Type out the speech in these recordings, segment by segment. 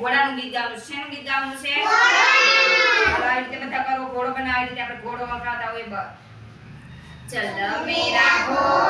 ઘોડાનું ગીત ગાવાનું છે શેનું ગીત ગાવાનું છે ચાલો, આવી રીતે બધા કરો ઘોડો બનાવી રીતે આપણે ઘોડો વગાડતા હોય બસ ચલ મેરા ઘોડા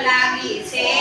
લાગી છે